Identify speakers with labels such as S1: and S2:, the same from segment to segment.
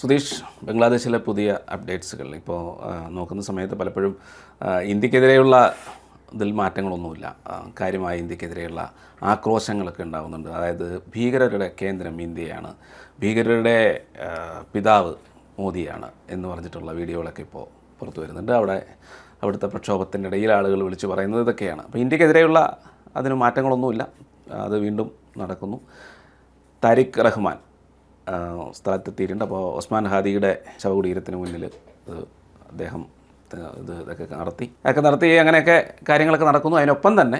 S1: സുധീഷ് ബംഗ്ലാദേശിലെ പുതിയ അപ്ഡേറ്റ്സുകൾ. ഇപ്പോൾ നോക്കുന്ന സമയത്ത് പലപ്പോഴും ഇന്ത്യക്കെതിരെയുള്ള ഇതിൽ മാറ്റങ്ങളൊന്നുമില്ല. കാര്യമായ ഇന്ത്യക്കെതിരെയുള്ള ആക്രോശങ്ങളൊക്കെ ഉണ്ടാകുന്നുണ്ട് അതായത് ഭീകരരുടെ കേന്ദ്രം ഇന്ത്യയാണ്. ഭീകരരുടെ പിതാവ് മോദിയാണ് എന്ന് പറഞ്ഞിട്ടുള്ള വീഡിയോകളൊക്കെ ഇപ്പോൾ പുറത്തു വരുന്നുണ്ട്. അവിടെ അവിടുത്തെ പ്രക്ഷോഭത്തിന്റെ ഇടയിൽ ആളുകൾ വിളിച്ചു പറയുന്നത് ഇതൊക്കെയാണ്. അപ്പോൾ ഇന്ത്യക്കെതിരെയുള്ള അതിന് മാറ്റങ്ങളൊന്നുമില്ല. അത് വീണ്ടും നടക്കുന്നു. താരിഖ് റഹ്മാൻ സ്ഥലത്തെത്തിയിട്ടുണ്ട് അപ്പോൾ ഉസ്മാൻ ഹാദിയുടെ ശവകുടീരത്തിന് മുന്നിൽ അദ്ദേഹം ഇത് ഇത് ഇതൊക്കെ നടത്തി. അതൊക്കെ നടത്തി അങ്ങനെയൊക്കെ കാര്യങ്ങളൊക്കെ നടക്കുന്നു. അതിനൊപ്പം തന്നെ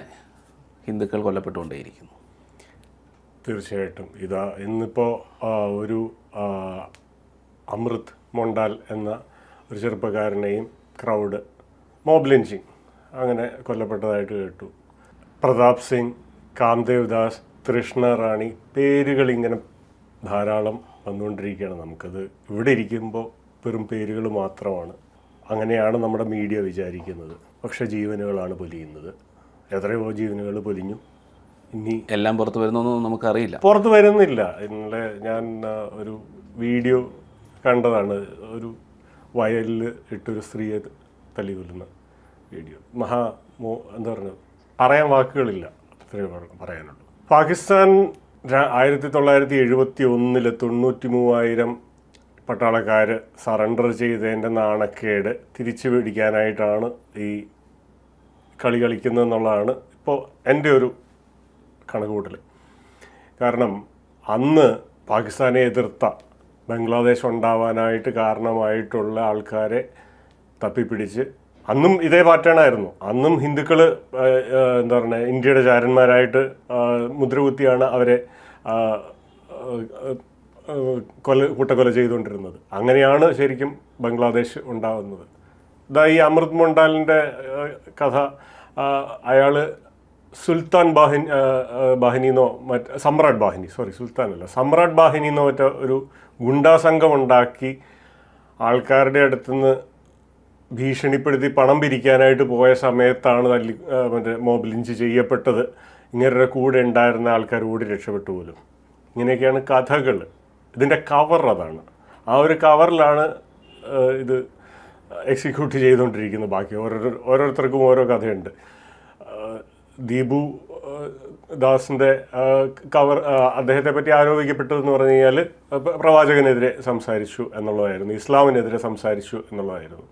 S1: ഹിന്ദുക്കൾ കൊല്ലപ്പെട്ടുകൊണ്ടേയിരിക്കുന്നു.
S2: തീർച്ചയായിട്ടും. ഇതാ ഇന്നിപ്പോൾ ഒരു അമൃത് മൊണ്ടാൽ എന്ന ഒരു ചെറുപ്പക്കാരനെയും ക്രൗഡ് മോബ് ലിഞ്ചിങ് അങ്ങനെ കൊല്ലപ്പെട്ടതായിട്ട് കേട്ടു. പ്രതാപ് സിംഗ് കാംദേവ് ദാസ് തൃഷ്ണ റാണി പേരുകൾ ഇങ്ങനെ ധാരാളം വന്നുകൊണ്ടിരിക്കുകയാണ്. നമുക്കത് ഇവിടെ ഇരിക്കുമ്പോൾ വെറും പേരുകൾ മാത്രമാണ്. അങ്ങനെയാണ് നമ്മുടെ മീഡിയ വിചാരിക്കുന്നത്. പക്ഷെ ജീവനുകളാണ് പൊലിയുന്നത്. എത്രയോ ജീവനുകൾ പൊലിഞ്ഞു. ഇനി
S1: എല്ലാം പുറത്തു വരുന്നൊന്നും നമുക്കറിയില്ല.
S2: പുറത്ത് വരുന്നില്ല. ഇന്നലെ ഞാൻ ഒരു വീഡിയോ കണ്ടതാണ്. ഒരു വയലിൽ ഇട്ടൊരു സ്ത്രീയെ തല്ലി കൊല്ലുന്ന വീഡിയോ. മഹാ മോ എന്താ പറയുക പറയാൻ വാക്കുകളില്ല. അത്രയും പറ- പറയാനുള്ളൂ. പാകിസ്ഥാൻ ആയിരത്തി തൊള്ളായിരത്തി എഴുപത്തി ഒന്നിൽ തൊണ്ണൂറ്റി മൂവായിരം പട്ടാളക്കാർ സറണ്ടർ ചെയ്തതിന്റെ നാണക്കേട് തിരിച്ചു പിടിക്കാനായിട്ടാണ് ഈ കളി കളിക്കുന്നതെന്നുള്ളതാണ് ഇപ്പോൾ എന്റെ ഒരു കണക്കുകൂട്ടൽ കാരണം അന്ന് പാകിസ്ഥാനെ എതിർത്ത ബംഗ്ലാദേശ് ഉണ്ടാവാനായിട്ട് കാരണമായിട്ടുള്ള ആൾക്കാരെ തപ്പിപ്പിടിച്ച് അന്നും ഇതേ പാറ്റേൺ ആയിരുന്നു അന്നും ഹിന്ദുക്കൾ എന്താ പറയുക ഇന്ത്യയുടെ ചാരന്മാരായിട്ട് മുദ്രകുത്തിയാണ് അവരെ കൊല കൂട്ടക്കൊല ചെയ്തുകൊണ്ടിരുന്നത്. അങ്ങനെയാണ് ശരിക്കും ബംഗ്ലാദേശ് ഉണ്ടാകുന്നത് ഇതാ ഈ അമൃത് മൊണ്ടാലിന്റെ കഥ അയാൾ സുൽത്താൻ ബാഹിൻ ബാഹിനിന്നോ മറ്റ് സമ്രാട്ട് ബാഹിനി സോറി സുൽത്താൻ അല്ല സമ്രാട്ട് ബാഹിനിന്നോ മറ്റ ഒരു ഗുണ്ടാ സംഘം ഉണ്ടാക്കി ആൾക്കാരുടെ അടുത്തുനിന്ന് ഭീഷണിപ്പെടുത്തി പണം പിരിക്കാനായിട്ട് പോയ സമയത്താണ് തല്ലി മറ്റേ മോബ് ലിഞ്ച് ചെയ്യപ്പെട്ടത്. ഇങ്ങരുടെ കൂടെ ഉണ്ടായിരുന്ന ആൾക്കാർ കൂടി രക്ഷപ്പെട്ടു പോലും. ഇങ്ങനെയൊക്കെയാണ് കഥകൾ ഇതിന്റെ കവർ അതാണ്. ആ ഒരു കവറിലാണ് ഇത് എക്സിക്യൂട്ട് ചെയ്തുകൊണ്ടിരിക്കുന്നത്. ബാക്കി ഓരോരോ ഓരോരുത്തർക്കും ഓരോ കഥയുണ്ട്. ദീപു ദാസിന്റെ കവർ അദ്ദേഹത്തെ പറ്റി ആരോപിക്കപ്പെട്ടതെന്ന് പറഞ്ഞു കഴിഞ്ഞാൽ പ്രവാചകനെതിരെ സംസാരിച്ചു എന്നുള്ളതായിരുന്നു. ഇസ്ലാമിനെതിരെ സംസാരിച്ചു എന്നുള്ളതായിരുന്നു.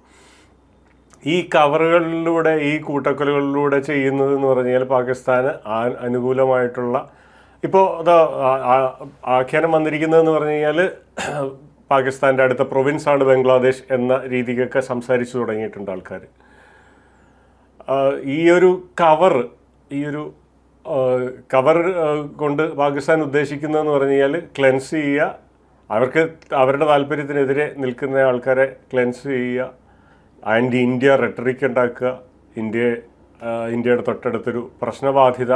S2: ഈ കവറുകളിലൂടെ ഈ കൂട്ടക്കൊലകളിലൂടെ ചെയ്യുന്നത് എന്ന് പറഞ്ഞാൽ പാകിസ്ഥാന് അനുകൂലമായിട്ടുള്ള ഇപ്പോൾ അത് ആഖ്യാനം വന്നിരിക്കുന്നതെന്ന് പറഞ്ഞു കഴിഞ്ഞാൽ പാകിസ്ഥാന്റെ അടുത്ത പ്രൊവിൻസാണ് ബംഗ്ലാദേശ് എന്ന രീതിക്കൊക്കെ സംസാരിച്ചു തുടങ്ങിയിട്ടുണ്ട് ആൾക്കാർ ഈ ഒരു കവർ ഈ ഒരു കവർ കൊണ്ട് പാകിസ്ഥാൻ ഉദ്ദേശിക്കുന്നതെന്ന് പറഞ്ഞു കഴിഞ്ഞാൽ ക്ലെൻസ് ചെയ്യുക അവർക്ക് അവരുടെ താല്പര്യത്തിനെതിരെ നിൽക്കുന്ന ആൾക്കാരെ ക്ലെൻസ് ചെയ്യുക ആന്റി ഇന്ത്യ റെട്ടറിക് ഉണ്ടാക്കുക. ഇന്ത്യ ഇന്ത്യയുടെ തൊട്ടടുത്തൊരു പ്രശ്നബാധിത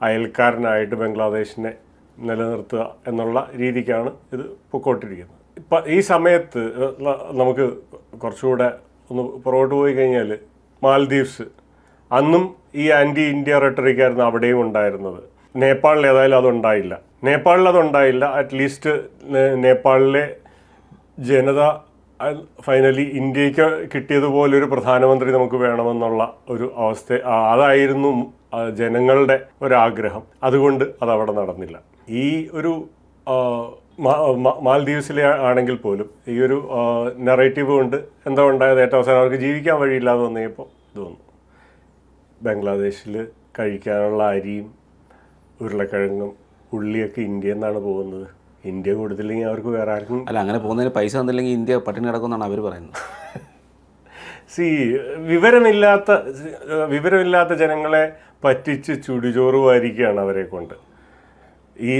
S2: അയൽക്കാരനായിട്ട് ബംഗ്ലാദേശിനെ നിലനിർത്തുക എന്നുള്ള രീതിക്കാണ് ഇത് പൊക്കോട്ടിരിക്കുന്നത്. ഇപ്പം ഈ സമയത്ത് നമുക്ക് കുറച്ചുകൂടെ ഒന്ന് പുറകോട്ട് പോയി കഴിഞ്ഞാൽ മാൽദീവ്സ് അന്നും ഈ ആന്റി ഇന്ത്യ റെട്ടറിക്കായിരുന്നു അവിടെയും ഉണ്ടായിരുന്നത്. നേപ്പാളിൽ ഏതായാലും അതുണ്ടായില്ല നേപ്പാളിൽ അതുണ്ടായില്ല അറ്റ്ലീസ്റ്റ് നേപ്പാളിലെ ജനത ഫൈനലി ഇന്ത്യയ്ക്ക് കിട്ടിയതുപോലെ ഒരു പ്രധാനമന്ത്രി നമുക്ക് വേണമെന്നുള്ള ഒരു അവസ്ഥ അതായിരുന്നു ജനങ്ങളുടെ ഒരാഗ്രഹം. അതുകൊണ്ട് അതവിടെ നടന്നില്ല. ഈ ഒരു ആ, മാ- മാ- മാൽദീവ്സിലെ ആണെങ്കിൽ പോലും ഈ ഒരു നെറേറ്റീവ് കൊണ്ട് എന്താ ഉണ്ടായത്? ഏറ്റവും അവസാനം അവർക്ക് ജീവിക്കാൻ വഴിയില്ലാതെ വന്നപ്പോൾ വന്നു. ബംഗ്ലാദേശിൽ കഴിക്കാനുള്ള അരിയും ഉരുളക്കിഴങ്ങും ഉള്ളിയൊക്കെ ഇന്ത്യയിൽ നിന്നാണ് പോകുന്നത്. ഇന്ത്യ കൊടുത്തില്ലെങ്കിൽ അവർക്ക് വേറെ ആർക്കും
S1: അല്ല അങ്ങനെ പോകുന്നതിന് പൈസ തന്നില്ലെങ്കിൽ ഇന്ത്യ പട്ടിണി കിടക്കുമെന്നാണ് അവർ പറയുന്നത്.
S2: സി വിവരമില്ലാത്ത വിവരമില്ലാത്ത ജനങ്ങളെ പറ്റിച്ച് ചുടിചോറ് വാരിക്കുകയാണ് അവരെ കൊണ്ട്. ഈ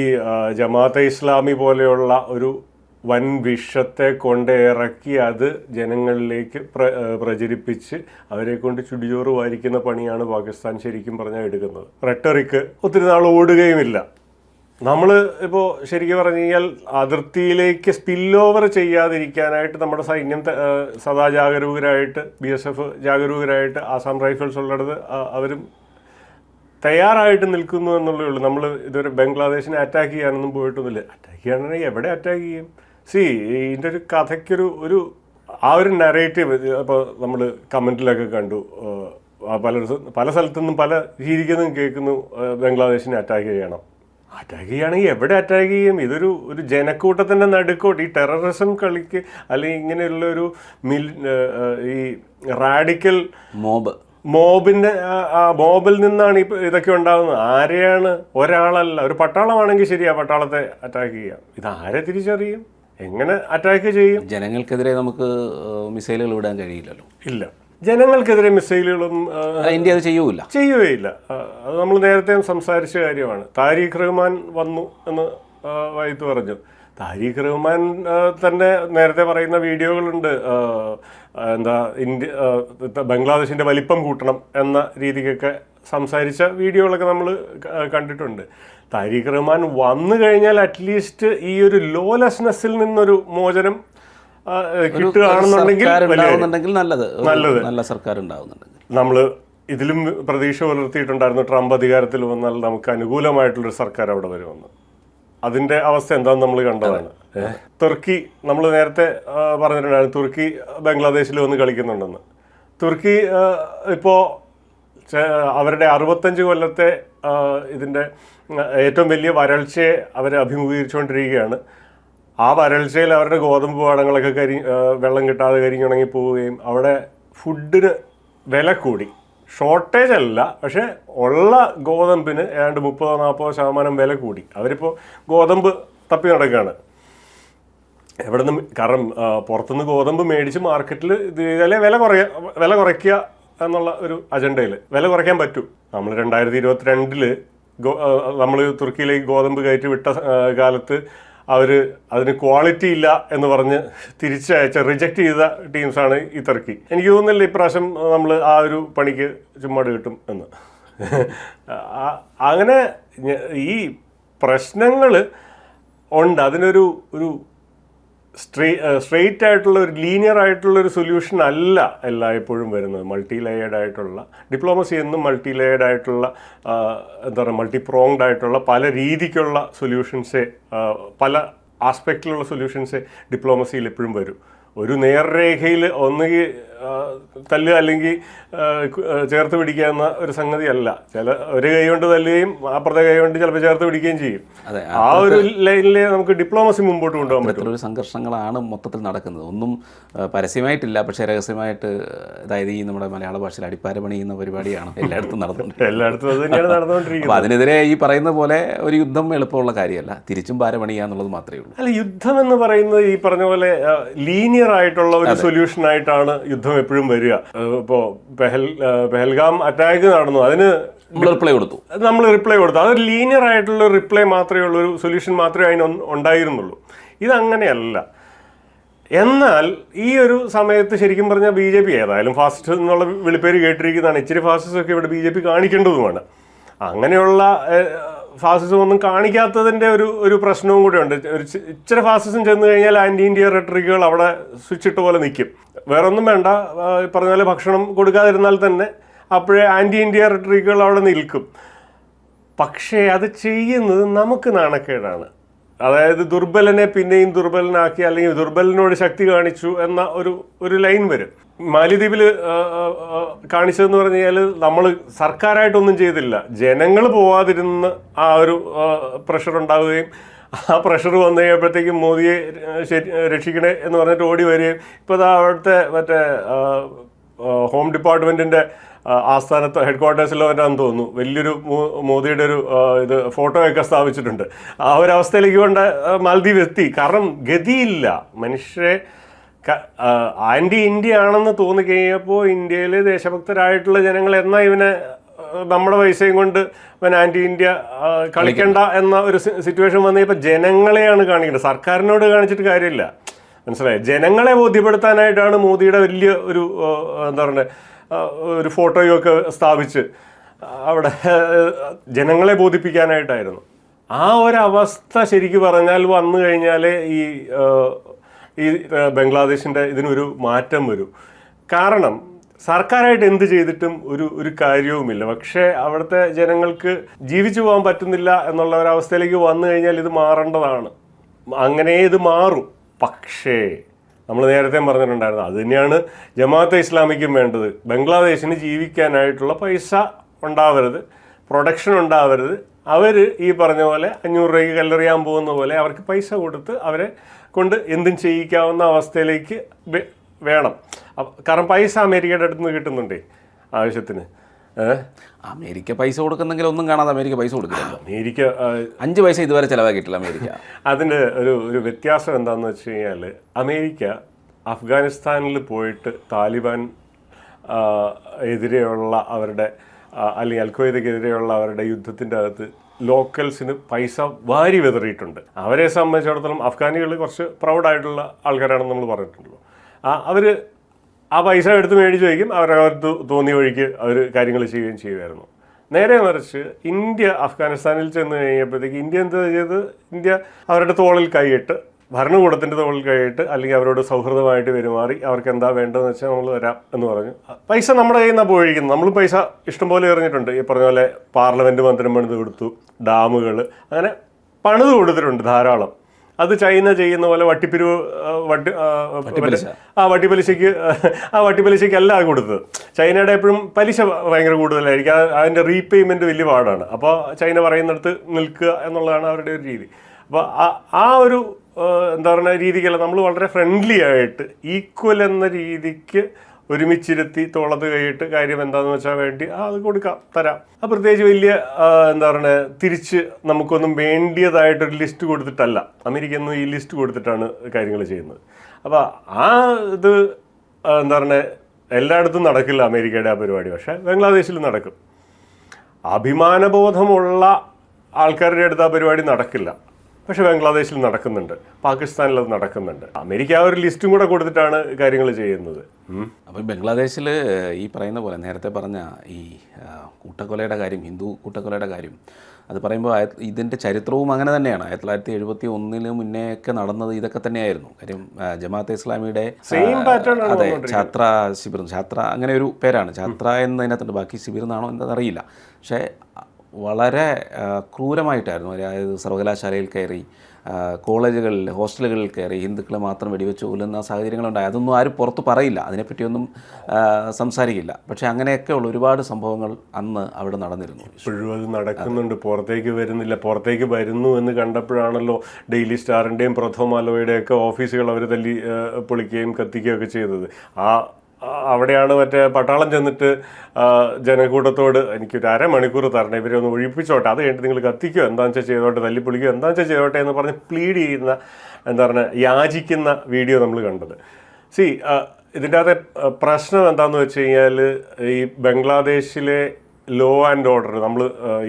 S2: ജമാഅത്ത് ഇസ്ലാമി പോലെയുള്ള ഒരു വൻ വിഷത്തെ കൊണ്ട് ഇറക്കി അത് ജനങ്ങളിലേക്ക് പ്ര പ്രചരിപ്പിച്ച് അവരെ കൊണ്ട് ചുടിചോറ് വാരിക്കുന്ന പണിയാണ് പാകിസ്ഥാൻ ശരിക്കും പറഞ്ഞാൽ എടുക്കുന്നത്. റെട്ടറിക്ക് ഒത്തിരി നാൾ ഓടുകയുമില്ല. നമ്മൾ ഇപ്പോൾ ശരിക്കും പറഞ്ഞു കഴിഞ്ഞാൽ അതിർത്തിയിലേക്ക് സ്പിൽ ഓവർ ചെയ്യാതിരിക്കാനായിട്ട് നമ്മുടെ സൈന്യം സദാ ജാഗരൂകരായിട്ട് ബി എസ് എഫ് ജാഗരൂകരായിട്ട് ആസാം റൈഫിൾസ് ഉള്ളിടത്ത് അവരും തയ്യാറായിട്ട് നിൽക്കുന്നു എന്നുള്ളേ ഉള്ളൂ. നമ്മൾ ഇതുവരെ ബംഗ്ലാദേശിനെ അറ്റാക്ക് ചെയ്യാനൊന്നും പോയിട്ടൊന്നുമില്ല. അറ്റാക്ക് ചെയ്യാനാണെങ്കിൽ എവിടെ അറ്റാക്ക് ചെയ്യും? സി ഇതിന്റെ ഒരു കഥയ്ക്കൊരു ഒരു ആ ഒരു നറേറ്റീവ് ഇപ്പോൾ നമ്മൾ കമന്റിലൊക്കെ കണ്ടു. പല പല സ്ഥലത്തുനിന്നും പല രീതിക്കൊന്നും കേൾക്കുന്നു ബംഗ്ലാദേശിനെ അറ്റാക്ക് ചെയ്യണം. അറ്റാക്ക് ചെയ്യുകയാണെങ്കിൽ എവിടെ അറ്റാക്ക് ചെയ്യും? ഇതൊരു ഒരു ജനക്കൂട്ടത്തിന്റെ നടുക്കോട്ട്. ഈ ടെററിസം കളിക്ക് അല്ലെങ്കിൽ ഇങ്ങനെയുള്ള ഒരു മിൽ ഈ റാഡിക്കൽ
S1: മോബ്
S2: മോബിന്റെ ആ- ആ മോബിൽ നിന്നാണ് ഇപ്പം ഇതൊക്കെ ഉണ്ടാകുന്നത് ആരെയാണ്? ഒരാളല്ല. ഒരു പട്ടാളമാണെങ്കിൽ ശരിയാ പട്ടാളത്തെ അറ്റാക്ക് ചെയ്യാം ഇത് ആരെ തിരിച്ചറിയും? എങ്ങനെ അറ്റാക്ക് ചെയ്യും?
S1: ജനങ്ങൾക്കെതിരെ നമുക്ക് മിസൈലുകൾ വിടാൻ കഴിയില്ലല്ലോ.
S2: ഇല്ല. ജനങ്ങൾക്കെതിരെ ആ,
S1: ഇന്ത്യ അത് ചെയ്യൂല.
S2: ചെയ്യുകയില്ല. അത് നമ്മൾ നേരത്തെ സംസാരിച്ച കാര്യമാണ്. താരിഖ് റഹ്മാൻ വന്നു എന്ന് വൈത്ത് പറഞ്ഞു. താരിഖ് റഹ്മാൻ തന്നെ നേരത്തെ പറയുന്ന വീഡിയോകളുണ്ട്. എന്താ ഇന്ത്യ ബംഗ്ലാദേശിന്റെ വലിപ്പം കൂട്ടണം എന്ന രീതിക്കൊക്കെ സംസാരിച്ച വീഡിയോകളൊക്കെ നമ്മൾ കണ്ടിട്ടുണ്ട്. താരിഖ് റഹ്മാൻ വന്നു കഴിഞ്ഞാൽ അറ്റ്ലീസ്റ്റ് ഈ ഒരു ലോലെസ്നെസ്സിൽ നിന്നൊരു മോചനം കിട്ടുകയാണെന്നുണ്ടെങ്കിൽ
S1: നല്ലത്.
S2: നല്ലത്.
S1: നല്ല സർക്കാർ ഉണ്ടാവുന്നുണ്ടെങ്കിൽ
S2: നമ്മൾ ഇതിലും പ്രതീക്ഷ പുലർത്തിയിട്ടുണ്ടായിരുന്നു ട്രംപ് അധികാരത്തിൽ വന്നാൽ നമുക്ക് അനുകൂലമായിട്ടുള്ളൊരു സർക്കാർ അവിടെ വരുമെന്ന്. അതിന്റെ അവസ്ഥ എന്താണെന്ന് നമ്മൾ കണ്ടതാണ്. തുർക്കി നമ്മൾ നേരത്തെ പറഞ്ഞിട്ടുണ്ടായിരുന്നു തുർക്കി ബംഗ്ലാദേശിൽ വന്ന് കളിക്കുന്നുണ്ടെന്ന്. തുർക്കി ഇപ്പോൾ ഇപ്പോ അവരുടെ അറുപത്തഞ്ച് കൊല്ലത്തെ ഇതിന്റെ ഇതിന്റെ ഏറ്റവും വലിയ വരൾച്ചയെ അവരെ അഭിമുഖീകരിച്ചുകൊണ്ടിരിക്കുകയാണ്. ആ വരൾച്ചയിൽ അവരുടെ ഗോതമ്പ് പാടങ്ങളൊക്കെ കരി വെള്ളം കിട്ടാതെ കരിഞ്ഞുണങ്ങി പോവുകയും അവിടെ ഫുഡിന് വില കൂടി. ഷോർട്ടേജ് അല്ല പക്ഷേ ഉള്ള ഗോതമ്പിന് ഏതാണ്ട് മുപ്പതോ നാൽപ്പതോ ശതമാനം വില കൂടി. അവരിപ്പോൾ ഗോതമ്പ് തപ്പി നടക്കുകയാണ് എവിടെ നിന്ന് കാരണം പുറത്തുനിന്ന് ഗോതമ്പ് മേടിച്ച് മാർക്കറ്റിൽ ഇത് വില കുറയ വില കുറയ്ക്കുക എന്നുള്ള ഒരു അജണ്ടയിൽ വില കുറയ്ക്കാൻ പറ്റൂ. നമ്മൾ രണ്ടായിരത്തി ഇരുപത്തിരണ്ടിൽ നമ്മൾ തുർക്കിയിലേക്ക് ഗോതമ്പ് കയറ്റി വിട്ട കാലത്ത് അവർ അതിന് ക്വാളിറ്റി ഇല്ല എന്ന് പറഞ്ഞ് തിരിച്ചയച്ച റിജക്റ്റ് ചെയ്ത ടീംസാണ് ഈ തുർക്കി എനിക്ക് തോന്നുന്നില്ല ഇപ്രാവശ്യം നമ്മൾ ആ ഒരു പണിക്ക് ചുമ്മാട് കിട്ടും എന്ന്. അങ്ങനെ ഈ പ്രശ്നങ്ങൾ ഉണ്ട്. അതിനൊരു ഒരു സ്ട്രേ സ്ട്രെയിറ്റ് ആയിട്ടുള്ള ഒരു ലീനിയർ ആയിട്ടുള്ള ഒരു സൊല്യൂഷൻ അല്ല എല്ലായ്പ്പോഴും വരുന്നത്. മൾട്ടി ലെയർഡ് ആയിട്ടുള്ള ഡിപ്ലോമസി എന്നും മൾട്ടി ലെയർഡ് ആയിട്ടുള്ള എന്താ പറയുക മൾട്ടി പ്രോങ്ഡ് ആയിട്ടുള്ള പല രീതിക്കുള്ള സൊല്യൂഷൻസേ പല ആസ്പെക്റ്റിലുള്ള സൊല്യൂഷൻസേ ഡിപ്ലോമസിയിൽ എപ്പോഴും വരും. ഒരു നേർരേഖയിൽ ഒന്നുകിൽ തല്ലുക അല്ലെങ്കിൽ ചേർത്ത് പിടിക്കുക എന്ന ഒരു സംഗതി അല്ല ചില ഒരു കൈ കൊണ്ട് തല്ലുകയും അപ്പുറത്തെ കൈ കൊണ്ട് ചിലപ്പോൾ ചേർത്ത് പിടിക്കുകയും ചെയ്യും. ആ ഒരു ലൈനിലെ നമുക്ക് ഡിപ്ലോമസി മുമ്പോട്ട് കൊണ്ടുപോകാൻ പറ്റും.
S1: ഒരു സംഘർഷങ്ങളാണ് മൊത്തത്തിൽ നടക്കുന്നത്. ഒന്നും പരസ്യമായിട്ടില്ല പക്ഷേ രഹസ്യമായിട്ട് അതായത് ഈ നമ്മുടെ മലയാള ഭാഷയിൽ അടിപ്പാര പണിയുന്ന പരിപാടിയാണ് എല്ലായിടത്തും നടന്നുകൊണ്ടിരിക്കുന്നത്
S2: എല്ലായിടത്തും അത് തന്നെയാണ് നടന്നുകൊണ്ടിരിക്കുന്നത്.
S1: അതിനെതിരെ ഈ പറയുന്ന പോലെ ഒരു യുദ്ധം എളുപ്പമുള്ള കാര്യമല്ല. തിരിച്ചും പാര പണിയുക എന്നുള്ളത് മാത്രമേ ഉള്ളൂ.
S2: അല്ല യുദ്ധം എന്ന് പറയുന്നത് ഈ പറഞ്ഞ പോലെ ലീനിയർ ആയിട്ടുള്ള ഒരു സൊല്യൂഷൻ ആയിട്ടാണ് യുദ്ധം എപ്പോഴും വരിക. ഇപ്പോ പെഹൽ പെഹൽഗാം അറ്റാക്ക് നടന്നു. അതിന്
S1: റിപ്ലൈ കൊടുത്തു.
S2: നമ്മൾ റിപ്ലൈ കൊടുത്തു. അതൊരു ലീനിയർ ആയിട്ടുള്ള റിപ്ലൈ മാത്രമേ ഉള്ളൂ ഒരു സൊല്യൂഷൻ മാത്രമേ അതിന് ഉണ്ടായിരുന്നുള്ളൂ. ഇതങ്ങനെയല്ല. എന്നാൽ ഈ ഒരു സമയത്ത് ശരിക്കും പറഞ്ഞാൽ ബി ജെ പി ഏതായാലും ഫാസ്റ്റ് എന്നുള്ള വിളിപ്പേര് കേട്ടിരിക്കുന്നതാണ്. ഇച്ചിരി ഫാസ്റ്റസ് ഒക്കെ ഇവിടെ ബി ജെ പി കാണിക്കേണ്ടതുമാണ്. അങ്ങനെയുള്ള ഫാസിസം ഒന്നും കാണിക്കാത്തതിന്റെ ഒരു ഒരു പ്രശ്നവും കൂടെയുണ്ട് ഒരു ചി- ഇച്ചിരി ഫാസിസം ചെന്ന് കഴിഞ്ഞാൽ ആന്റി ഇന്ത്യ റെട്രിക്കുകൾ അവിടെ സ്വിച്ച് ഇട്ട പോലെ നിൽക്കും വേറെ ഒന്നും വേണ്ട പറഞ്ഞ പോലെ ഭക്ഷണം കൊടുക്കാതിരുന്നാൽ തന്നെ അപ്പോഴേ ആന്റി ഇന്ത്യ റെട്രിക്കുകൾ അവിടെ നിൽക്കും. പക്ഷേ അത് ചെയ്യുന്നത് നമുക്ക് നാണക്കേടാണ്. അതായത് ദുർബലനെ പിന്നെയും ദുർബലനാക്കി അല്ലെങ്കിൽ ദുർബലനോട് ശക്തി കാണിച്ചു എന്ന ഒരു ഒരു ലൈൻ വരും. മാലിദ്വീപിൽ കാണിച്ചതെന്ന് പറഞ്ഞു കഴിഞ്ഞാൽ നമ്മൾ സർക്കാരായിട്ടൊന്നും ചെയ്തില്ല. ജനങ്ങൾ പോവാതിരുന്ന് ആ ഒരു പ്രഷർ ഉണ്ടാവുകയും ആ പ്രഷർ വന്നു കഴിയുമ്പോഴത്തേക്കും മോദിയെ രക്ഷിക്കണേ എന്ന് പറഞ്ഞിട്ട് ഓടി വരികയും. ഇപ്പോൾ അവിടുത്തെ മറ്റേ ഹോം ഡിപ്പാർട്ട്മെന്റിന്റെ ആ, ആസ്ഥാനത്ത് ഹെഡ് ക്വാർട്ടേഴ്സിലോ തോന്നുന്നു. വലിയൊരു മോദിയുടെ ഒരു ഇത് ഫോട്ടോയൊക്കെ സ്ഥാപിച്ചിട്ടുണ്ട്. ആ ഒരു അവസ്ഥയിലേക്ക് കൊണ്ട് മാലദ്വീപ് എത്തി. കാരണം ഗതിയില്ല. മനുഷ്യരെ ആന്റി ഇന്ത്യ ആണെന്ന് തോന്നിക്കഴിഞ്ഞപ്പോൾ ഇന്ത്യയിൽ ദേശഭക്തരായിട്ടുള്ള ജനങ്ങൾ എന്നാ ഇവനെ നമ്മുടെ പൈസയും കൊണ്ട് ഇവൻ ആന്റി ഇന്ത്യ കളിക്കണ്ട എന്ന ഒരു സിറ്റുവേഷൻ വന്നു കഴിഞ്ഞപ്പോൾ ജനങ്ങളെയാണ് കാണിക്കേണ്ടത് സർക്കാരിനോട് കാണിച്ചിട്ട് കാര്യമില്ല. മനസ്സിലായി? ജനങ്ങളെ ബോധ്യപ്പെടുത്താനായിട്ടാണ് മോദിയുടെ വലിയ ഒരു എന്താ പറയുക ഒരു ഫോട്ടോയും ഒക്കെ സ്ഥാപിച്ച് അവിടെ ജനങ്ങളെ ബോധിപ്പിക്കാനായിട്ടായിരുന്നു. ആ ഒരവസ്ഥ ശരിക്ക് പറഞ്ഞാൽ വന്നു കഴിഞ്ഞാൽ ഈ ഈ ബംഗ്ലാദേശിന്റെ ഇതിനൊരു മാറ്റം വരും. കാരണം സർക്കാരായിട്ട് എന്ത് ചെയ്തിട്ടും ഒരു ഒരു കാര്യവുമില്ല. പക്ഷേ അവിടുത്തെ ജനങ്ങൾക്ക് ജീവിച്ചു പോകാൻ പറ്റുന്നില്ല എന്നുള്ള ഒരവസ്ഥയിലേക്ക് വന്നു കഴിഞ്ഞാൽ ഇത് മാറേണ്ടതാണ്. അങ്ങനെ ഇത് മാറും. പക്ഷേ നമ്മൾ നേരത്തെ പറഞ്ഞിട്ടുണ്ടായിരുന്നു. അത് തന്നെയാണ് ജമാഅത്തെ ഇസ്ലാമിക്കും വേണ്ടത്. ബംഗ്ലാദേശിന് ജീവിക്കാനായിട്ടുള്ള പൈസ ഉണ്ടാവരുത്. പ്രൊഡക്ഷൻ ഉണ്ടാവരുത്. അവർ ഈ പറഞ്ഞ പോലെ അഞ്ഞൂറ് രൂപയ്ക്ക് കല്ലെറിയാൻ പോകുന്ന പോലെ അവർക്ക് പൈസ കൊടുത്ത് അവരെ കൊണ്ട് എന്തും ചെയ്യിക്കാവുന്ന അവസ്ഥയിലേക്ക് വേണം. കാരണം പൈസ അമേരിക്കയുടെ അടുത്ത് നിന്ന് കിട്ടുന്നുണ്ടേ ആവശ്യത്തിന്.
S1: അമേരിക്ക പൈസ കൊടുക്കുന്നെങ്കിൽ ഒന്നും കാണാതെ അമേരിക്ക പൈസ കൊടുക്കില്ല
S2: അമേരിക്ക
S1: അഞ്ച് പൈസ ഇതുവരെ ചിലവാക്കിയിട്ടില്ല അമേരിക്ക.
S2: അതിന്റെ ഒരു ഒരു വ്യത്യാസം എന്താണെന്ന് വെച്ച് കഴിഞ്ഞാൽ അമേരിക്ക അഫ്ഗാനിസ്ഥാനിൽ പോയിട്ട് താലിബാൻ എതിരെയുള്ള അവരുടെ അല്ലെങ്കിൽ അൽഖയ്ദക്കെതിരെയുള്ള അവരുടെ യുദ്ധത്തിന്റെ അകത്ത് ലോക്കൽസിന് പൈസ വാരി വിതറിയിട്ടുണ്ട്. അവരെ സംബന്ധിച്ചിടത്തോളം അഫ്ഗാനികൾ കുറച്ച് പ്രൗഡായിട്ടുള്ള ആൾക്കാരാണെന്ന് നമ്മൾ പറഞ്ഞിട്ടുണ്ടല്ലോ. ആ അവർ ആ പൈസ എടുത്ത് മേടിച്ച് വയ്ക്കും. അവരകത്ത് തോന്നിയ വഴിക്ക് അവർ കാര്യങ്ങൾ ചെയ്യുകയും ചെയ്യുമായിരുന്നു. നേരെ മറിച്ച് ഇന്ത്യ അഫ്ഗാനിസ്ഥാനിൽ ചെന്ന് കഴിഞ്ഞപ്പോഴത്തേക്ക് ഇന്ത്യ എന്താ ചെയ്തത്? ഇന്ത്യ അവരുടെ തോളിൽ കൈയിട്ട് ഭരണകൂടത്തിന്റെ തോളിൽ കൈയിട്ട് അല്ലെങ്കിൽ അവരോട് സൗഹൃദമായിട്ട് പെരുമാറി അവർക്ക് എന്താ വേണ്ടതെന്ന് വെച്ചാൽ നമ്മൾ തരാം എന്ന് പറഞ്ഞു. പൈസ നമ്മുടെ കയ്യിൽ നിന്നാണ് പോയിരിക്കുന്നത് നമ്മൾ പൈസ ഇഷ്ടംപോലെ എറിഞ്ഞിട്ടുണ്ട്. ഈ പറഞ്ഞ പോലെ പാർലമെന്റ് മന്ദിരം പണിത് കൊടുത്തു ഡാമുകൾ അങ്ങനെ പണിത് കൊടുത്തിട്ടുണ്ട് ധാരാളം. അത് ചൈന ചെയ്യുന്ന പോലെ വട്ടിപ്പിരിവ് വട്ടി ആ,
S1: വട്ടിപ്പലിശക്ക്
S2: ആ വട്ടിപ്പലിശയ്ക്ക് ആ വട്ടിപ്പലിശയ്ക്ക് അല്ല കൊടുത്തത്. ചൈനയുടെ എപ്പോഴും പലിശ ഭയങ്കര കൂടുതലായിരിക്കും. അതിന്റെ റീപേയ്മെന്റ് വലിയ പാടാണ്. അപ്പോൾ ചൈന പറയുന്നിടത്ത് നിൽക്കുക എന്നുള്ളതാണ് അവരുടെ ഒരു രീതി. അപ്പോൾ ആ ഒരു എന്താ പറയുക രീതിക്കല്ല നമ്മൾ വളരെ ഫ്രണ്ട്ലി ആയിട്ട് ഈക്വൽ എന്ന രീതിക്ക് ഒരുമിച്ചിരുത്തി തോളത്ത് കൈയിട്ട് കാര്യം എന്താണെന്ന് വെച്ചാൽ വേണ്ടി അത് കൊടുക്കാം തരാം. ആ പ്രത്യേകിച്ച് വലിയ എന്താ പറയുക തിരിച്ച് നമുക്കൊന്നും വേണ്ടിയതായിട്ടൊരു ലിസ്റ്റ് കൊടുത്തിട്ടല്ല. അമേരിക്ക ഒന്നും ഈ ലിസ്റ്റ് കൊടുത്തിട്ടാണ് കാര്യങ്ങൾ ചെയ്യുന്നത്. അപ്പോൾ ആ ഇത് എന്താ പറയുക എല്ലായിടത്തും നടക്കില്ല അമേരിക്കയുടെ ആ പരിപാടി. പക്ഷേ ബംഗ്ലാദേശിൽ നടക്കും. അഭിമാനബോധമുള്ള ആൾക്കാരുടെ അടുത്ത് ആ പരിപാടി നടക്കില്ല. പക്ഷെ ബംഗ്ലാദേശിൽ നടക്കുന്നുണ്ട്. പാകിസ്ഥാനിൽ അത് നടക്കുന്നുണ്ട്. അമേരിക്ക ആ ഒരു ലിസ്റ്റും കൂടെ കൊടുത്തിട്ടാണ് കാര്യങ്ങൾ ചെയ്യുന്നത്.
S1: അപ്പോൾ ബംഗ്ലാദേശിൽ ഈ പറയുന്ന പോലെ നേരത്തെ പറഞ്ഞ ഈ കൂട്ടക്കൊലയുടെ കാര്യം ഹിന്ദു കൂട്ടക്കൊലയുടെ കാര്യം അത് പറയുമ്പോൾ ഇതിന്റെ ചരിത്രവും അങ്ങനെ തന്നെയാണ്. ആയിരത്തി തൊള്ളായിരത്തി എഴുപത്തി ഒന്നിന് മുന്നേ ഒക്കെ നടന്നത് ഇതൊക്കെ തന്നെയായിരുന്നു. കാര്യം ജമാഅത്ത് ഇസ്ലാമിയുടെ അതെ ഛാത്ര ശിബിർ ഛാത്ര അങ്ങനെ ഒരു പേരാണ്. ഛാത്ര എന്നതിനകത്തുണ്ട്. ബാക്കി ശിബിർ എന്നാണോ എന്താണെന്നറിയില്ല പക്ഷേ വളരെ ക്രൂരമായിട്ടായിരുന്നു. അതായത് സർവകലാശാലയിൽ കയറി കോളേജുകളിൽ ഹോസ്റ്റലുകളിൽ കയറി ഹിന്ദുക്കളെ മാത്രം വെടിവെച്ച് കൊല്ലുന്ന സാഹചര്യങ്ങളുണ്ടായി. അതൊന്നും ആരും പുറത്ത് പറയില്ല. അതിനെപ്പറ്റിയൊന്നും സംസാരിക്കില്ല. പക്ഷേ അങ്ങനെയൊക്കെയുള്ള ഒരുപാട് സംഭവങ്ങൾ അന്ന് അവിടെ നടന്നിരുന്നു.
S2: ഇപ്പോഴും അത് നടക്കുന്നുണ്ട്. പുറത്തേക്ക് വരുന്നില്ല. പുറത്തേക്ക് വരുന്നു എന്ന് കണ്ടപ്പോഴാണല്ലോ ഡെയിലി സ്റ്റാറിന്റെയും പ്രഥമാലോയുടെയും ഒക്കെ ഓഫീസുകൾ അവർ തല്ലി പൊളിക്കുകയും കത്തിക്കുകയൊക്കെ ചെയ്തത്. ആ, അവിടെയാണ് മറ്റേ പട്ടാളം ചെന്നിട്ട് ജനക്കൂട്ടത്തോട് എനിക്കൊരു അരമണിക്കൂർ തരണം. ഇവരെ ഒന്ന് ഒഴിപ്പിച്ചോട്ടെ. അത് കഴിഞ്ഞിട്ട് നിങ്ങൾ കത്തിക്കോ. എന്താണെന്ന് വെച്ചാൽ ചെയ്തോട്ടെ. തല്ലിപ്പൊളിക്കോ. എന്താണെന്ന് വെച്ചാൽ ചെയ്തോട്ടെ എന്ന് പറഞ്ഞ് പ്ലീഡ് ചെയ്യുന്ന എന്താ പറയുക യാചിക്കുന്ന വീഡിയോ നമ്മൾ കണ്ടത്. സി ഇതിന്റെ അകത്തെ പ്രശ്നം എന്താണെന്ന് വെച്ച് കഴിഞ്ഞാൽ ഈ ബംഗ്ലാദേശിലെ ലോ ആൻഡ് ഓർഡർ നമ്മൾ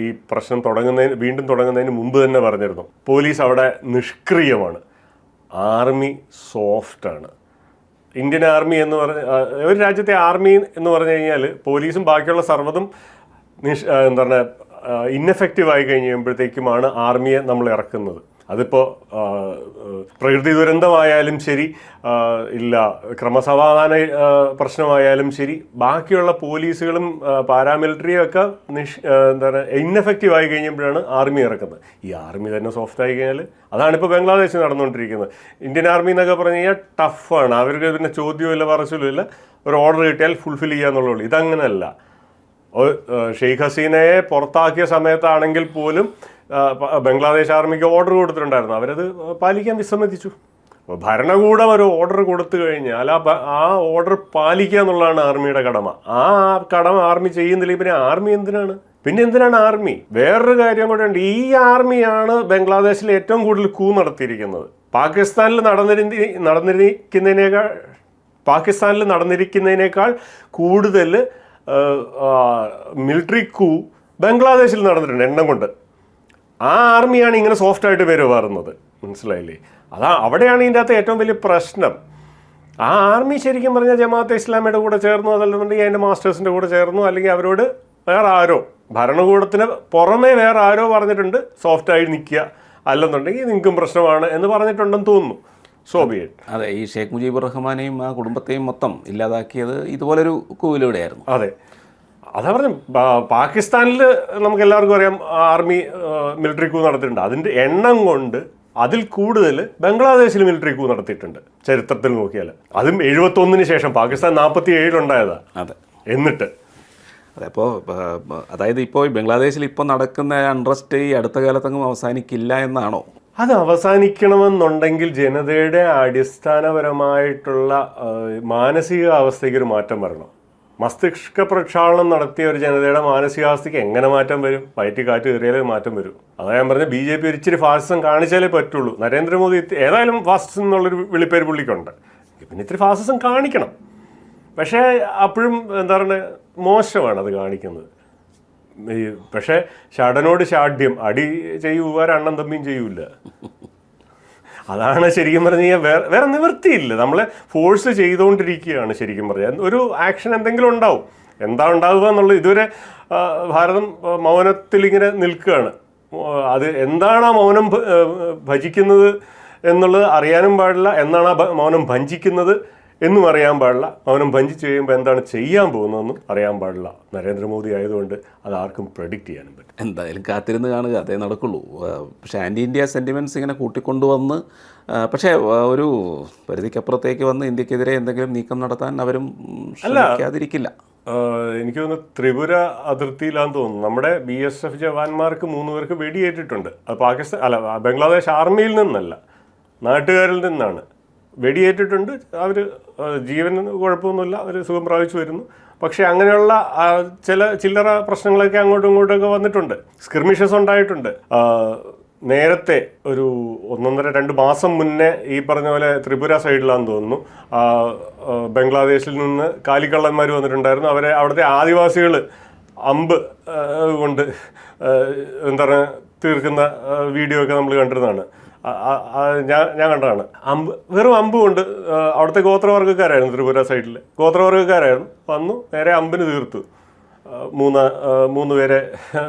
S2: ഈ പ്രശ്നം തുടങ്ങുന്നതിന് വീണ്ടും തുടങ്ങുന്നതിന് മുമ്പ് തന്നെ പറഞ്ഞിരുന്നു. പോലീസ് അവിടെ നിഷ്ക്രിയമാണ്. ആർമി സോഫ്റ്റാണ് ഇന്ത്യൻ ആർമി എന്ന് പറഞ്ഞ ഒരു രാജ്യത്തെ ആർമി എന്ന് പറഞ്ഞു കഴിഞ്ഞാൽ പോലീസും ബാക്കിയുള്ള സർവതും നിഷ് എന്താ പറയുക ഇന്നെഫക്റ്റീവ് ആയി കഴിയുമ്പോഴത്തേക്കുമാണ് ആർമിയെ നമ്മൾ ഇറക്കുന്നത്. അതിപ്പോൾ പ്രകൃതി ദുരന്തമായാലും ശരി ഇല്ല ക്രമസമാധാന പ്രശ്നമായാലും ശരി ബാക്കിയുള്ള പോലീസുകളും പാരാമിലിറ്ററിയും ഒക്കെ നിഷ് ആ, എന്താ പറയുക ഇന്നെഫക്റ്റീവ് ആയി കഴിഞ്ഞപ്പോഴാണ് ആർമി ഇറക്കുന്നത്. ഈ ആർമി തന്നെ സോഫ്റ്റ് ആയി കഴിഞ്ഞാൽ അതാണ് ഇപ്പോൾ ബംഗ്ലാദേശിൽ നടന്നുകൊണ്ടിരിക്കുന്നത്. ഇന്ത്യൻ ആർമി എന്നൊക്കെ പറഞ്ഞു കഴിഞ്ഞാൽ ടഫാണ്. അവർക്ക് പിന്നെ ചോദ്യവും ഇല്ല പറച്ചിലും ഇല്ല ഒരു ഓർഡർ കിട്ടിയാൽ ഫുൾഫിൽ ചെയ്യാന്നുള്ളൂ ഇതങ്ങനെയല്ല ഒ- ഏഹ് ഷെയ്ഖ് ഹസീനയെ പുറത്താക്കിയ സമയത്താണെങ്കിൽ പോലും ബംഗ്ലാദേശ് ആർമിക്ക് ഓർഡർ കൊടുത്തിട്ടുണ്ടായിരുന്നു. അവരത് പാലിക്കാൻ വിസമ്മതിച്ചു. ഭരണകൂടം ഒരു ഓർഡർ കൊടുത്തു കഴിഞ്ഞാൽ ആ ആ ഓർഡർ പാലിക്കുക എന്നുള്ളതാണ് ആർമിയുടെ കടമ. ആ കടമ ആർമി ചെയ്യുന്നില്ല. പിന്നെ ആർമി എന്തിനാണ്? പിന്നെ എന്തിനാണ് ആർമി? വേറൊരു കാര്യം കൂടെ ഉണ്ട്. ഈ ആർമിയാണ് ബംഗ്ലാദേശിൽ ഏറ്റവും കൂടുതൽ കൂ നടത്തിയിരിക്കുന്നത്. പാകിസ്ഥാനിൽ നടന്നിരി നടന്നിരിക്കുന്നതിനേക്കാൾ പാകിസ്ഥാനിൽ നടന്നിരിക്കുന്നതിനേക്കാൾ കൂടുതൽ മിലിറ്ററി കൂ ബംഗ്ലാദേശിൽ നടന്നിട്ടുണ്ട് എണ്ണം കൊണ്ട്. ആ ആർമിയാണ് ഇങ്ങനെ സോഫ്റ്റ് ആയിട്ട് പെരുമാറുന്നത്. മനസ്സിലായില്ലേ? അതാ അവിടെയാണ് ഇതിന്റെ അകത്ത് ഏറ്റവും വലിയ പ്രശ്നം. ആ ആർമി ശരിക്കും പറഞ്ഞാൽ ജമാഅത്തെ ഇസ്ലാമിയുടെ കൂടെ ചേർന്നു അതല്ലെന്നുണ്ടെങ്കിൽ അതിന്റെ മാസ്റ്റേഴ്സിന്റെ കൂടെ ചേർന്നു. അല്ലെങ്കിൽ അവരോട് വേറെ ആരോ ഭരണകൂടത്തിന് പുറമേ വേറെ ആരോ പറഞ്ഞിട്ടുണ്ട് സോഫ്റ്റ് സോഫ്റ്റായി നിൽക്കുക. അല്ലെന്നുണ്ടെങ്കിൽ നിങ്ങൾക്കും പ്രശ്നമാണ് എന്ന് പറഞ്ഞിട്ടുണ്ടെന്ന് തോന്നുന്നു. സോബിയറ്റ്
S1: അതെ ഈ ഷേഖ് മുജീബ് റഹ്മാനെയും ആ കുടുംബത്തെയും മൊത്തം ഇല്ലാതാക്കിയത് ഇതുപോലൊരു കൂവിലൂടെയായിരുന്നു.
S2: അതെ. അതാ പറഞ്ഞു പാകിസ്ഥാനിൽ നമുക്ക് എല്ലാവർക്കും അറിയാം ആർമി മിലിറ്ററി കൂ നടത്തിയിട്ടുണ്ട്. അതിന്റെ എണ്ണം കൊണ്ട് അതിൽ കൂടുതൽ ബംഗ്ലാദേശിൽ മിലിറ്ററി കൂ നടത്തിയിട്ടുണ്ട് ചരിത്രത്തിൽ നോക്കിയാൽ അതും എഴുപത്തൊന്നിന് ശേഷം പാകിസ്ഥാൻ നാൽപ്പത്തി ഏഴിലുണ്ടായതാ
S1: അതെ.
S2: എന്നിട്ട്.
S1: അതെ അപ്പോൾ അതായത് ഇപ്പോൾ ബംഗ്ലാദേശിൽ ഇപ്പോൾ നടക്കുന്ന അൺറസ്റ്റ് ഈ അടുത്ത കാലത്തൊന്നും അവസാനിക്കില്ല എന്നാണോ?
S2: അത് അവസാനിക്കണമെന്നുണ്ടെങ്കിൽ ജനതയുടെ അടിസ്ഥാനപരമായിട്ടുള്ള മാനസികാവസ്ഥയ്ക്ക് ഒരു മാറ്റം വരണം. മസ്തിഷ്ക പ്രക്ഷാളനം നടത്തിയ ഒരു ജനതയുടെ മാനസികാവസ്ഥയ്ക്ക് എങ്ങനെ മാറ്റം വരും? വയറ്റി കാറ്റ് കയറിയാലേ മാറ്റം വരും. അതാ ഞാൻ പറഞ്ഞ ബി ജെ പി ഒരിച്ചിരി ഫാസിസം കാണിച്ചാലേ പറ്റുള്ളൂ. നരേന്ദ്രമോദി ഏതായാലും ഫാസിസം എന്നുള്ളൊരു വിളിപ്പേര് പുള്ളിക്കുണ്ട്. പിന്നെ ഇത്തിരി ഫാസിസം കാണിക്കണം. പക്ഷേ അപ്പോഴും എന്താ പറയുക മോശമാണ് അത് കാണിക്കുന്നത്. പക്ഷേ ഷടനോട് ഷാഢ്യം അടി ചെയ്യുവാർ അണ്ണൻ തമ്മിയും ചെയ്യൂല അതാണ് ശരിക്കും പറഞ്ഞു കഴിഞ്ഞാൽ വേറെ വേറെ നിവൃത്തിയില്ല. നമ്മളെ ഫോഴ്സ് ചെയ്തുകൊണ്ടിരിക്കുകയാണ് ശരിക്കും പറഞ്ഞാൽ ഒരു ആക്ഷൻ എന്തെങ്കിലും ഉണ്ടാവും. എന്താ ഉണ്ടാവുക എന്നുള്ളത് ഇതുവരെ ഭാരതം മൗനത്തിൽ ഇങ്ങനെ നിൽക്കുകയാണ്. അത് എന്താണ് ആ മൗനം ഭജിക്കുന്നത് എന്നുള്ളത് അറിയാനും പാടില്ല. എന്നാണ് ആ മൗനം ഭഞ്ചിക്കുന്നത് എന്നും അറിയാൻ പാടില്ല. മൗനം വഞ്ചിച്ച് കഴിയുമ്പോൾ എന്താണ് ചെയ്യാൻ പോകുന്നതെന്നും അറിയാൻ പാടില്ല. നരേന്ദ്രമോദി ആയതുകൊണ്ട് അത് ആർക്കും പ്രഡിക്റ്റ് ചെയ്യാനും പറ്റും
S1: എന്തായാലും കാത്തിരുന്ന് കാണുക. അതേ നടക്കുള്ളൂ. പക്ഷേ ആന്റി ഇന്ത്യ സെന്റിമെന്റ്സ് ഇങ്ങനെ കൂട്ടിക്കൊണ്ടുവന്ന് പക്ഷേ ഒരു പരിധിക്കപ്പുറത്തേക്ക് വന്ന് ഇന്ത്യക്കെതിരെ എന്തെങ്കിലും നീക്കം നടത്താൻ അവരും ശ്രമിക്കാതിരിക്കില്ല.
S2: എനിക്ക് തോന്നുന്നു ത്രിപുര അതിർത്തിയിലാന്ന് തോന്നുന്നു. നമ്മുടെ ബി എസ് എഫ് ജവാന്മാർക്ക് മൂന്ന് പേർക്ക് വെടിയേറ്റിട്ടുണ്ട്. അത് പാകിസ്ഥാൻ അല്ല ബംഗ്ലാദേശ് ആർമിയിൽ നിന്നല്ല. നാട്ടുകാരിൽ നിന്നാണ്. വെടിയേറ്റിട്ടുണ്ട്. അവർ ജീവന് കുഴപ്പമൊന്നുമില്ല. അവർ സുഖം പ്രാപിച്ചു വരുന്നു. പക്ഷേ അങ്ങനെയുള്ള ചില ചില്ലറ പ്രശ്നങ്ങളൊക്കെ അങ്ങോട്ടും ഇങ്ങോട്ടൊക്കെ വന്നിട്ടുണ്ട്. സ്ക്രിമിഷസ് ഉണ്ടായിട്ടുണ്ട്. നേരത്തെ ഒരു ഒന്നൊന്നര രണ്ട് മാസം മുന്നേ ഈ പറഞ്ഞ പോലെ ത്രിപുര സൈഡിലാന്ന് തോന്നുന്നു. ബംഗ്ലാദേശിൽ നിന്ന് കാലിക്കള്ളന്മാർ വന്നിട്ടുണ്ടായിരുന്നു. അവരെ അവിടുത്തെ ആദിവാസികൾ അമ്പ് കൊണ്ട് എന്താ പറയുക തീർക്കുന്ന വീഡിയോ ഒക്കെ നമ്മൾ കണ്ടിരുന്നതാണ്. ഞാൻ ഞാൻ കണ്ടതാണ്. അമ്പ് വെറും അമ്പ് കൊണ്ട് അവിടുത്തെ ഗോത്രവർഗക്കാരായിരുന്നു ത്രിപുര സൈഡിൽ ഗോത്രവർഗക്കാരായിരുന്നു. വന്നു നേരെ അമ്പിന് തീർത്തു. മൂന്ന് മൂന്ന് പേരെ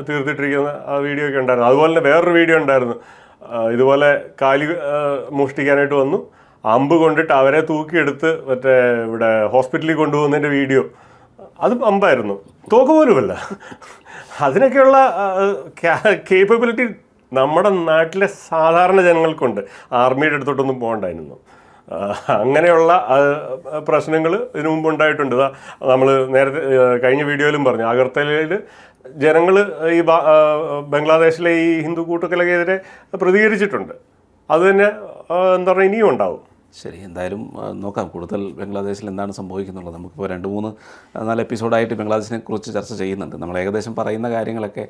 S2: തീർത്തിട്ടിരിക്കുന്ന ആ വീഡിയോ ഒക്കെ ഉണ്ടായിരുന്നു. അതുപോലെ തന്നെ വേറൊരു വീഡിയോ ഉണ്ടായിരുന്നു. ഇതുപോലെ കാലി മോഷ്ടിക്കാനായിട്ട് വന്നു. അമ്പ് കൊണ്ടിട്ട് അവരെ തൂക്കിയെടുത്ത് മറ്റേ ഇവിടെ ഹോസ്പിറ്റലിൽ കൊണ്ടുപോകുന്നതിന്റെ വീഡിയോ. അത് അമ്പായിരുന്നു. തോക്ക് പോലുമല്ല. അതിനൊക്കെയുള്ള കേപ്പബിലിറ്റി നമ്മുടെ നാട്ടിലെ സാധാരണ ജനങ്ങൾക്കുണ്ട്. ആർമിയുടെ അടുത്തോട്ടൊന്നും പോകണ്ടായിരുന്നു. അങ്ങനെയുള്ള പ്രശ്നങ്ങൾ ഇതിനു മുമ്പ് ഉണ്ടായിട്ടുണ്ട്. നമ്മൾ നേരത്തെ കഴിഞ്ഞ വീഡിയോയിലും പറഞ്ഞു. അഗർത്തലയിൽ ജനങ്ങൾ ഈ ബംഗ്ലാദേശിലെ ഈ ഹിന്ദു കൂട്ടക്കലക്കെതിരെ പ്രതികരിച്ചിട്ടുണ്ട്. അത് തന്നെ എന്താ പറയുക ഇനിയും ഉണ്ടാവും.
S1: ശരി എന്തായാലും നോക്കാം. കൂടുതൽ ബംഗ്ലാദേശിൽ എന്താണ് സംഭവിക്കുന്നുള്ളത്? നമുക്കിപ്പോൾ രണ്ട് മൂന്ന് നാല് എപ്പിസോഡായിട്ട് ബംഗ്ലാദേശിനെ കുറിച്ച് ചർച്ച ചെയ്യുന്നുണ്ട്. നമ്മൾ ഏകദേശം പറയുന്ന കാര്യങ്ങളൊക്കെ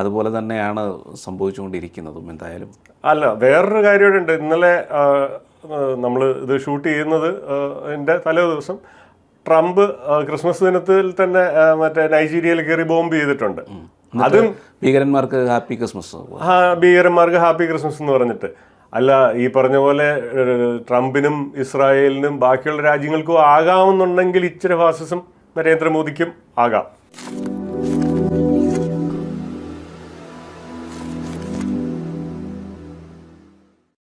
S1: അതുപോലെ തന്നെയാണ് സംഭവിച്ചുകൊണ്ടിരിക്കുന്നതും എന്തായാലും.
S2: അല്ല വേറൊരു കാര്യം കൂടെ ഉണ്ട് ഇന്നലെ നമ്മൾ ഇത് ഷൂട്ട് ചെയ്യുന്നത് എന്റെ തലേ ദിവസം ട്രംപ് ക്രിസ്മസ് ദിനത്തിൽ തന്നെ മറ്റേ നൈജീരിയയിൽ കയറി ബോംബ് ചെയ്തിട്ടുണ്ട്. അതും
S1: ഭീകരന്മാർക്ക് ഹാപ്പി ക്രിസ്മസ്.
S2: ഹാ ഭീകരന്മാർക്ക് ഹാപ്പി ക്രിസ്മസ് എന്ന് പറഞ്ഞിട്ട്. അല്ല ഈ പറഞ്ഞ പോലെ ട്രംപിനും ഇസ്രായേലിനും ബാക്കിയുള്ള രാജ്യങ്ങൾക്കും ആകാമെന്നുണ്ടെങ്കിൽ ഇച്ചിരി ഫാസിസം നരേന്ദ്രമോദിക്കും ആകാം.